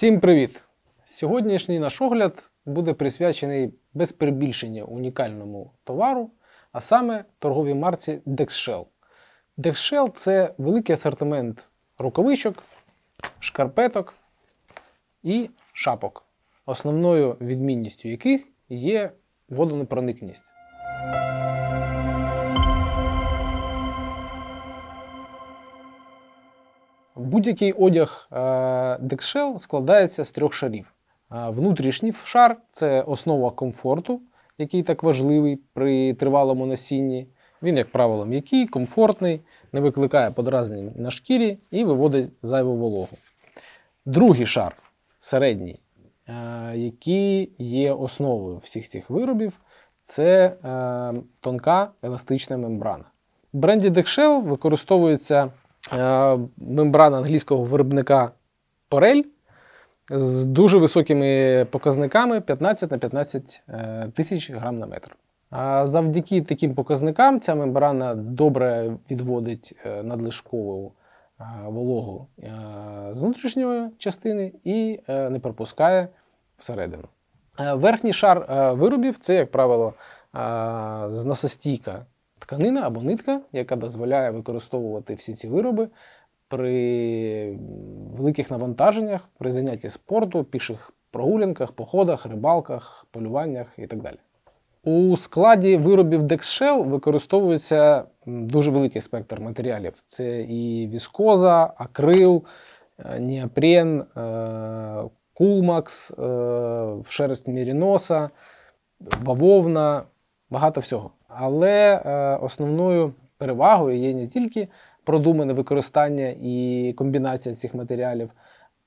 Всім привіт! Сьогоднішній наш огляд буде присвячений без перебільшення унікальному товару, а саме торговій марці Dexshell. Dexshell – це великий асортимент рукавичок, шкарпеток і шапок, основною відмінністю яких є водонепроникність. Будь-який одяг е, Dexshell складається з трьох шарів. Е, Внутрішній шар це основа комфорту, який так важливий при тривалому носінні. Він, як правило, м'який, комфортний, не викликає подразнень на шкірі і виводить зайву вологу. Другий шар середній, е, який є основою всіх цих виробів, це е, тонка еластична мембрана. В бренді Dexshell використовується е, мембрана англійського виробника Порель з дуже високими показниками 15 на 15 е, тисяч грам на метр. А завдяки таким показникам ця мембрана добре відводить е, надлишкову е, вологу е, з внутрішньої частини і е, не пропускає всередину. Е, Верхній шар е, виробів це, як правило, е, зносостійка тканина або нитка, яка дозволяє використовувати всі ці вироби при великих навантаженнях, при занятті спорту, піших прогулянках, походах, рибалках, полюваннях і так далі. У складі виробів Dexshell використовується дуже великий спектр матеріалів. Це і віскоза, акрил, е, неопрен, е, кулмакс, е, шерсть міріноса, бавовна, багато всього. Але е, основною перевагою є не тільки продумане використання і комбінація цих матеріалів,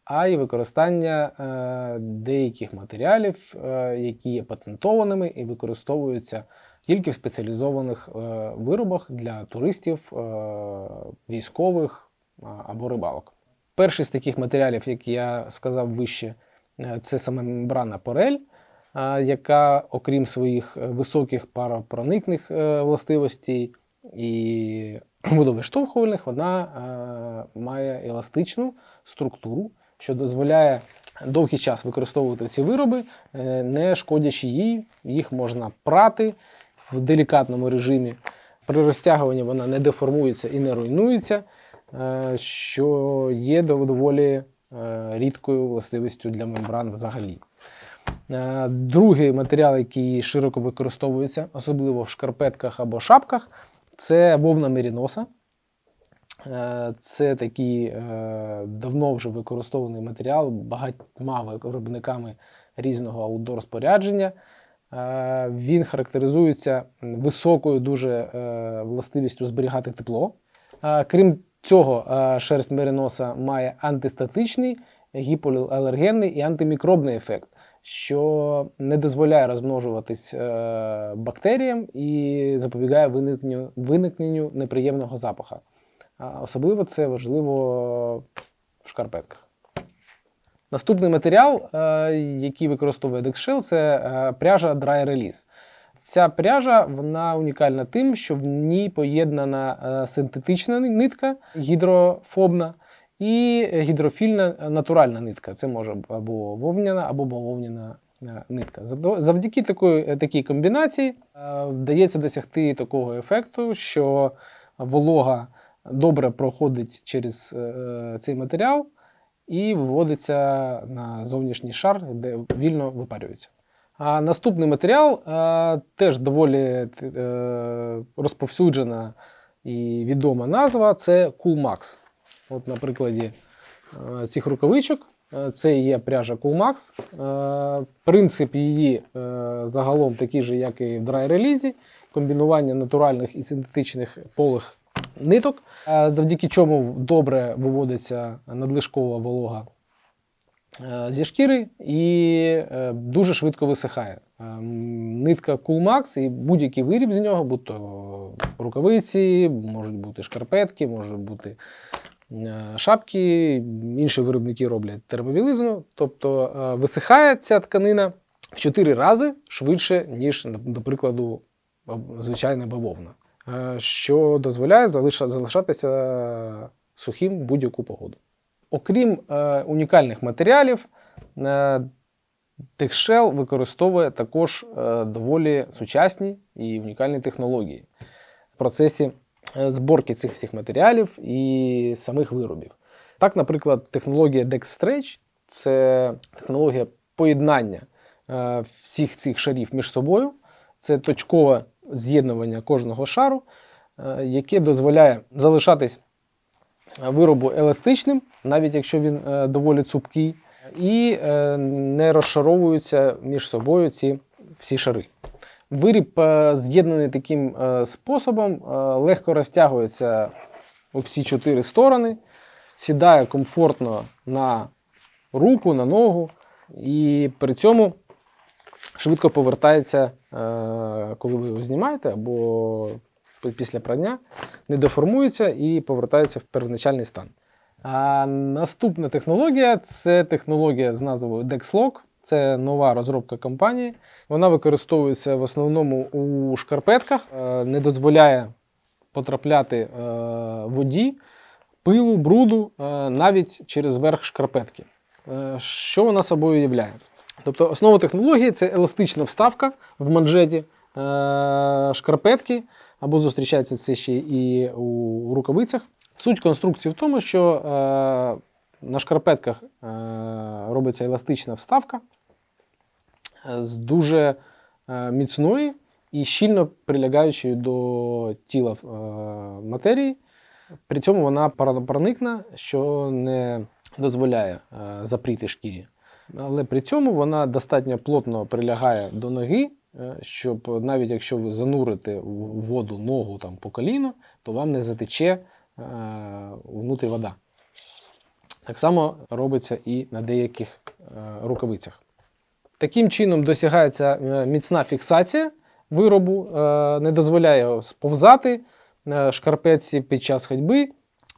а й використання е, деяких матеріалів, е, які є патентованими і використовуються тільки в спеціалізованих виробах для туристів, військових або рибалок. Перший з таких матеріалів, як я сказав вище, це саме мембрана Порель, яка, окрім своїх е, високих паропроникних е, властивостей і водовиштовхувальних, вона е, має еластичну структуру, що дозволяє довгий час використовувати ці вироби, не шкодячи їй. Їх можна прати в делікатному режимі. При розтягуванні вона не деформується і не руйнується, що є дов- доволі рідкою властивістю для мембран взагалі. Е, Другий матеріал, який широко використовується, особливо в шкарпетках або шапках, це вовна меріноса. Е, Це такий е, давно вже використований матеріал багатьма виробниками різного аутдор спорядження. Він характеризується високою дуже властивістю зберігати тепло. Крім цього, шерсть мериноса має антистатичний, гіпоалергенний і антимікробний ефект, що не дозволяє розмножуватись е, бактеріям і запобігає виникненню, виникненню неприємного запаха. Особливо це важливо в шкарпетках. Наступний матеріал, е, який використовує Dexshell, це е, пряжа Dry Release. Ця пряжа вона унікальна тим, що в ній поєднана синтетична нитка, гідрофобна і гідрофільна е, натуральна нитка. Це може або вовняна, або бавовняна е, нитка. Завдяки такої, е, такій комбінації вдається досягти такого ефекту, що волога добре проходить через цей матеріал і виводиться на зовнішній шар, де вільно випарюється. А наступний матеріал теж доволі розповсюджена і відома назва це Coolmax. От на прикладі е, цих рукавичок е, це є пряжа Coolmax. Е, принцип її загалом такий же, як і в драй-релізі, комбінування натуральних і синтетичних полих ниток, завдяки чому добре виводиться надлишкова волога зі шкіри і дуже швидко висихає. Нитка Coolmax і будь-який виріб з нього, будь то рукавиці, можуть бути шкарпетки, можуть бути шапки, інші виробники роблять термобілизну. Тобто е, висихає ця тканина в 4 рази швидше, ніж, до прикладу, звичайна бавовна, е, що дозволяє залишатися сухим будь-яку погоду. Окрім е, унікальних матеріалів, е, TechShell використовує також е, доволі сучасні і унікальні технології в процесі е, зборки цих всіх матеріалів і самих виробів. Так, наприклад, технологія DexStretch – це технологія поєднання е, всіх цих шарів між собою. Це точкове з'єднування кожного шару, е, яке дозволяє залишатись виробу еластичним, навіть якщо він е, доволі цупкий, і е, не розшаровуються між собою ці всі шари. Виріб, е, з'єднаний таким е, способом, е, легко розтягується у всі чотири сторони, сідає комфортно на руку, на ногу, і при цьому швидко повертається, коли ви його знімаєте, або після прання, не деформується і повертається в первоначальний стан. А наступна технологія це технологія з назвою DexLock. Це нова розробка компанії. Вона використовується в основному у шкарпетках, е, не дозволяє потрапляти е, воді, пилу, бруду е, навіть через верх шкарпетки. Що вона собою являє? Тобто основа технології це еластична вставка в манжеті шкарпетки, або зустрічається це ще і у рукавицях. Суть конструкції в тому, що на шкарпетках робиться еластична вставка з дуже е, міцної і щільно прилягаючої до тіла е, матерії. При цьому вона пара- проникна, що не дозволяє е, запріти шкірі. Але при цьому вона достатньо плотно прилягає до ноги, щоб навіть якщо ви занурите в воду ногу там, по коліно, то вам не затече внутрі вода. Так само робиться і на деяких рукавицях. Таким чином досягається е, міцна фіксація виробу, е, не дозволяє сповзати е, шкарпетці під час ходьби,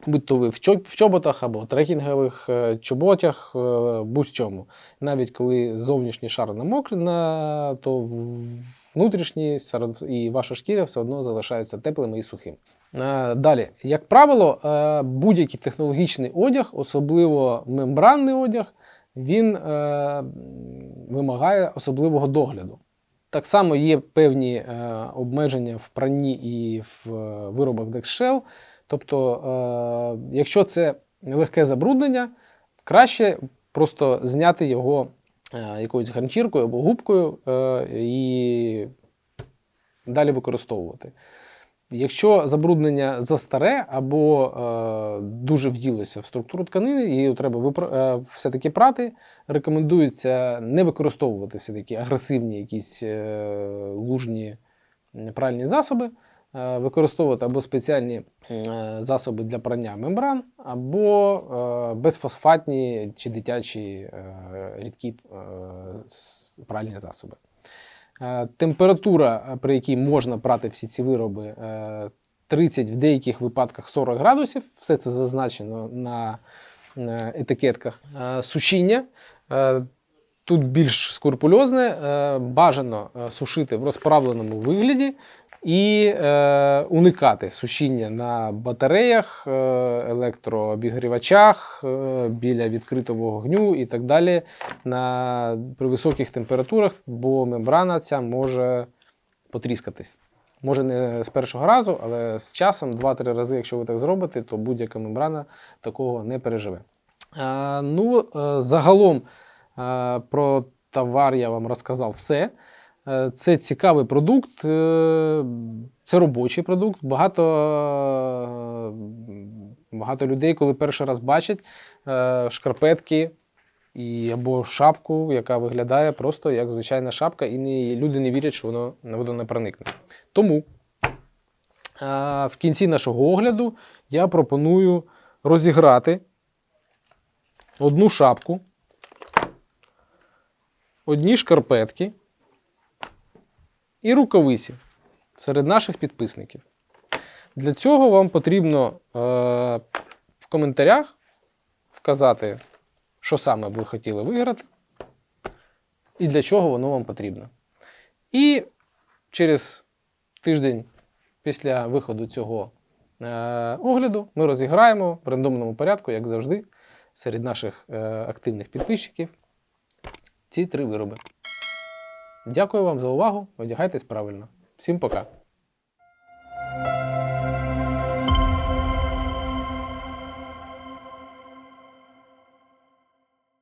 будь то ви в чоботах або трекінгових чоботях, будь-чому. Навіть коли зовнішній шар намокне, то внутрішній і ваша шкіра все одно залишаються теплими і сухим. Далі, як правило, будь-який технологічний одяг, особливо мембранний одяг, він е, вимагає особливого догляду. Так само є певні е, обмеження в пранні і в е, виробах DexShell. Тобто, е, якщо це легке забруднення, краще просто зняти його е, якоюсь ганчіркою або губкою е, і далі використовувати. Якщо забруднення застаре або е, дуже вділося в структуру тканини, її треба випра- е, все-таки прати, рекомендується не використовувати все-таки агресивні якісь е, лужні пральні засоби, е, використовувати або спеціальні е, засоби для прання мембран, або е, безфосфатні чи дитячі е, рідкі е, пральні засоби. Е, Температура, е, при якій можна прати всі ці вироби, е, 30, в деяких випадках 40 градусів. Все це зазначено на е, етикетках. Е, Сушіння. е, Тут більш скрупульозне, е, бажано е, сушити в розправленому вигляді і е, уникати сушіння на батареях, е, електрообігрівачах, е, біля відкритого вогню і так далі на, при високих температурах, бо мембрана ця може потріскатись. Може не з першого разу, але з часом, 2-3 рази, якщо ви так зробите, то будь-яка мембрана такого не переживе. Е, ну, е, загалом е, про товар я вам розказав все. Е, Це цікавий продукт, е, це робочий продукт. Багато, е, багато людей, коли перший раз бачать шкарпетки і, або шапку, яка виглядає просто як звичайна шапка, і не, люди не вірять, що воно воду не проникне. Тому в кінці нашого огляду я пропоную розіграти одну шапку, одні шкарпетки і рукавиці серед наших підписників. Для цього вам потрібно е, в коментарях вказати, що саме ви хотіли виграти, і для чого воно вам потрібно. І через тиждень після виходу цього е, огляду ми розіграємо в рандомному порядку, як завжди, серед наших е, активних підписчиків ці три вироби. Дякую вам за увагу. Одягайтесь правильно. Всім пока!